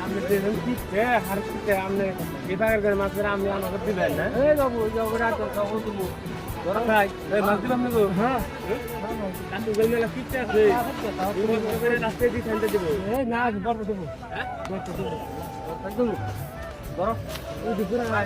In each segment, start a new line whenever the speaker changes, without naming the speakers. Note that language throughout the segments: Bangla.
আপনি দেখুন কি কে হার কি আপনি এবারের করে মাছ ধরে আপনি আমাকে দিবেন না। ধরো ভাই এই মাছ দিলাম না গো? হ্যাঁ। কাকু গেল মেলা কিচ্ছে আছে বছর করে রাস্তায় দিয়ে ফেলতে দেবো। না বড় দেবো। হ্যাঁ? একদম ধরো। ওই না হ্যাঁ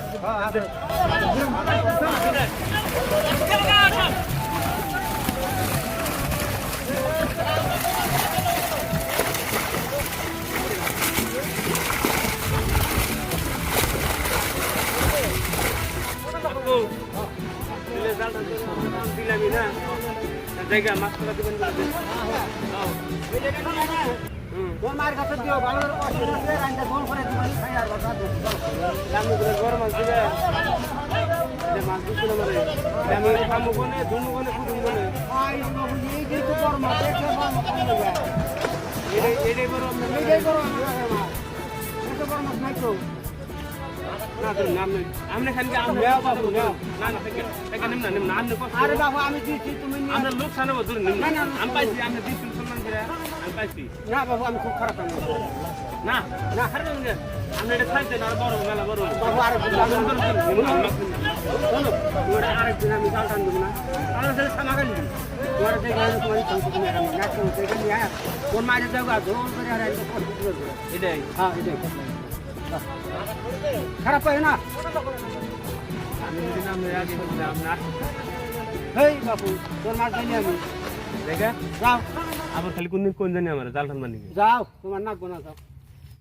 দিলামি না জায়গা মাছ তোলা দিবেন হুম
মার কাছে দিও ভালো কষ্ট করে রান্না গোল করে দিবানি খাই আর কথা
রান্না করে বড় মাছ দিবে যে মাছ দিছিল মানে আমি কামু কোনে ধুনু কোনে কুটুম কোনে
আই বাবু এই যে তো বড় মাছ একটা বড় মাছ কম লাগে
এটাই এটাই আপনার
এইটাই বড় মাছ এটা বড় মাছ নাই তো আরে বাবু আমি দিচ্ছি তুমি
আমরা লোক সানা বদল নিম
না,
না
না,
আমি পাইছি আমরা দিছি সম্মান করে আমি পাইছি
না বাবু আমি খুব খারাপ আমি
না না খারাপ আমরা এটা খাইতে না বড় মেলা বড়
বাবু আরে
আমি আমি
ওরা আরেকদিন আমি আমি আমি খারাপ পাই না?
আমি যদি নাম আগে বলছিলাম না
হেই বাপু তোর মাছ জানি আমি।
দেখে?
যাও।
আবার খালি কোনদিন কোন জানি আমার জাল ঠান্ডা নিয়ে
যাও তোমার নাক বোনা যাও।